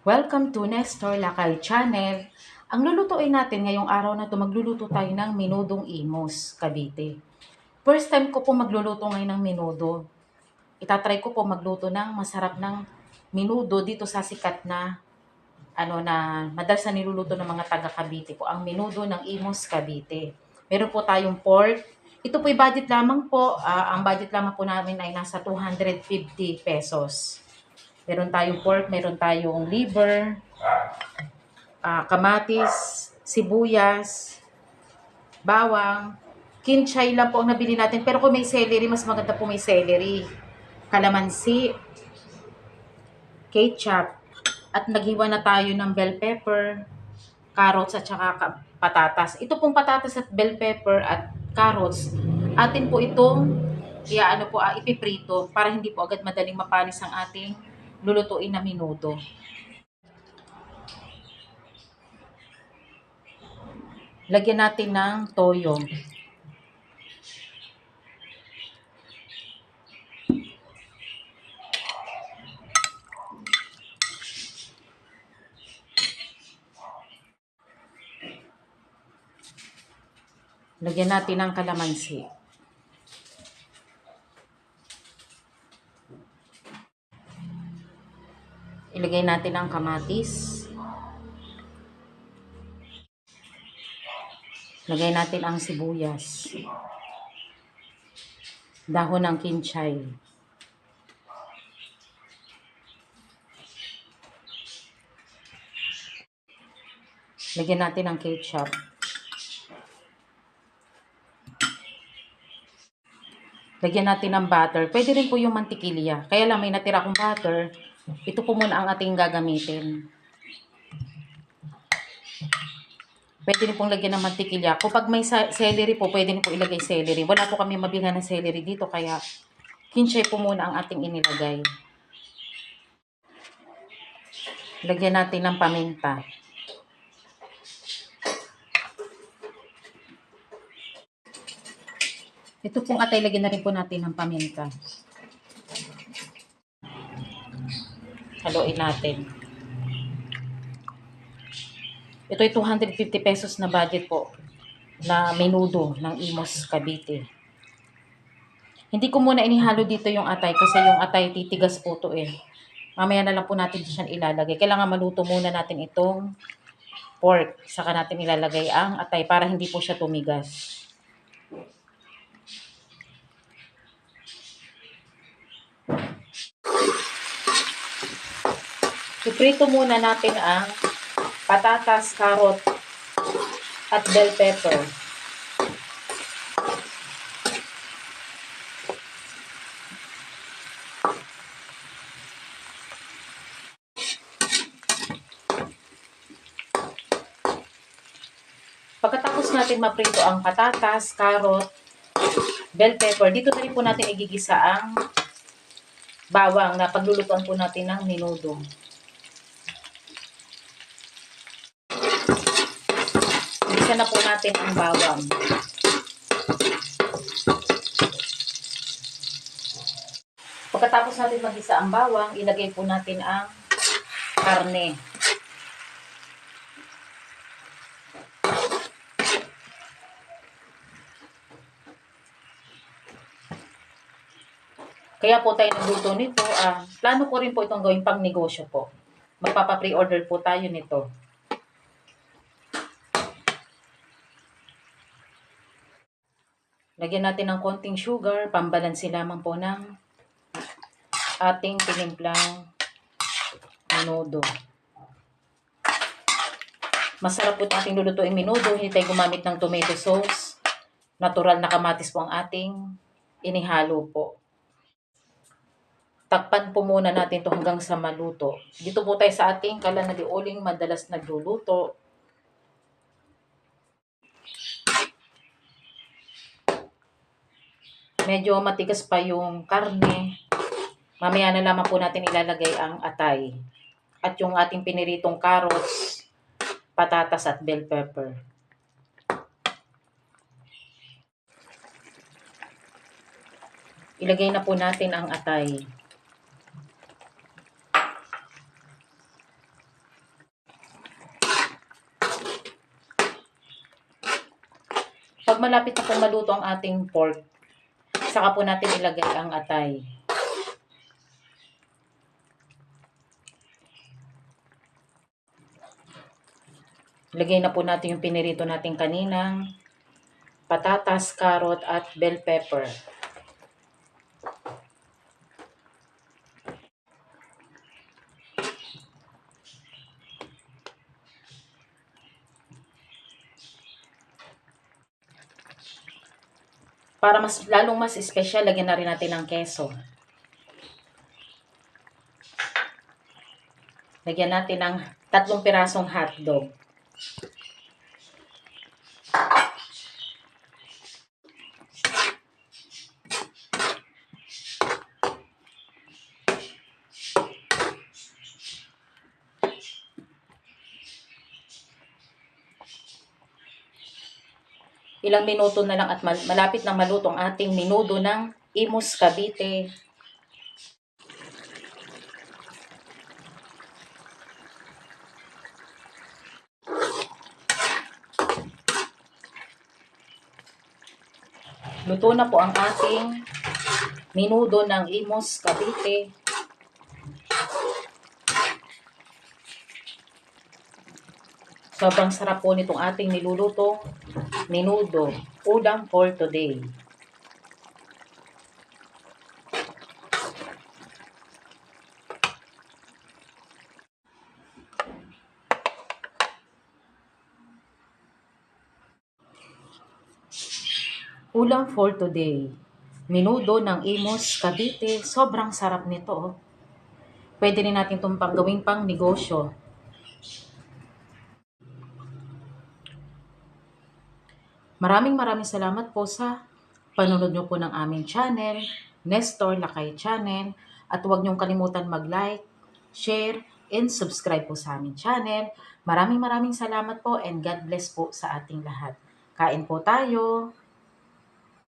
Welcome to Nestor Lakal Channel. Ang lulutuin natin ngayong araw na to, magluluto tayo ng minudong imos, Cavite. First time ko po magluluto ngayon ng minudo. Itatry ko po magluto ng masarap ng minudo dito sa sikat na ano na madalas niluluto ng mga taga Cavite po, ang minudo ng Imos Cavite. Meron po tayong pork. Ito po budget lamang po. Ah, ang budget lamang po namin ay nasa 250 pesos. Meron tayong pork, meron tayong liver, ah, kamatis, sibuyas, bawang, kinchay lang po ang nabili natin. Pero kung may celery, mas maganda po may celery. Kalamansi, ketchup, at naghiwa na tayo ng bell pepper, carrots at saka ka- patatas. Ito pong patatas at bell pepper at carrots, atin po itong iaano po, ah, ipiprito para hindi po agad madaling mapanis ang ating lulutuin na minuto. Lagyan natin ng toyo. Lagyan natin ng kalamansi. Ilagay natin ang kamatis. Lagay natin ang sibuyas. Dahon ng kinchay. Lagyan natin ang ketchup. Lagyan natin ng butter. Pwede rin po yung mantikilya. Kaya lang may natira akong butter. Ito po muna ang ating gagamitin. Pwede rin pong lagyan ng mantikilya. Kapag may celery po, pwede rin po ilagay celery. Wala po kami mabilhan ng celery dito, kaya kinchay po muna ang ating inilagay. Lagyan natin ng paminta. Ito pong atay, lagyan na rin po natin ng paminta. Haluin natin. Ito ay 250 pesos na budget po na menudo ng Imos Cavite. Hindi ko muna inihalo dito yung atay kasi yung atay titigas po to eh. Mamaya na lang po natin siya ilalagay. Kailangan maluto muna natin itong pork. Saka natin ilalagay ang atay para hindi po siya tumigas. Iprito muna natin ang patatas, carrot, at bell pepper. Pagkatapos natin maprito ang patatas, carrot, bell pepper, dito na rin po natin igigisa ang bawang na paglulutuan po natin ng minudo. Igisa na po natin ang bawang. Pagkatapos natin magisa ang bawang, ilagay po natin ang karne. Kaya po tayo nagluto nito. Ah, plano ko rin po itong gawing pang negosyo po. Magpapa-pre-order po tayo nito. Lagyan natin ng konting sugar, pambalansi lamang po ng ating tinimplang minudo. Masarap po ating lulutuin minudo, hindi tayo gumamit ng tomato sauce. Natural na kamatis po ang ating inihalo po. Takpan po muna natin to hanggang sa maluto. Dito po tayo sa ating kalanaliuling madalas nagluluto. Medyo matigas pa yung karne. Mamaya na lamang po natin ilalagay ang atay. At yung ating piniritong carrots, patatas at bell pepper. Ilagay na po natin ang atay. Pag malapit na po maluto ang ating pork, saka po natin ilagay ang atay. Lagay na po natin yung pinirito natin kaninang patatas, carrot, at bell pepper. Para mas lalong mas espesyal, lagyan na rin natin ng keso. Lagyan natin ng tatlong pirasong hotdog. Ilang minuto na lang at mal- malapit na maluto ang ating minudo ng Imus Cavite. Luto na po ang ating minudo ng Imus Cavite. Sobrang sarap po nitong ating niluluto Menudo, ulam for today. Ulam for today. Menudo ng Imus Cavite. Sobrang sarap nito. oh. Pwede rin natin itong panggawing pang negosyo. Maraming maraming salamat po sa panunod nyo po ng aming channel, Nestor Lakay Channel. At huwag niyong kalimutan mag-like, share, and subscribe po sa aming channel. Maraming maraming salamat po and God bless po sa ating lahat. Kain po tayo!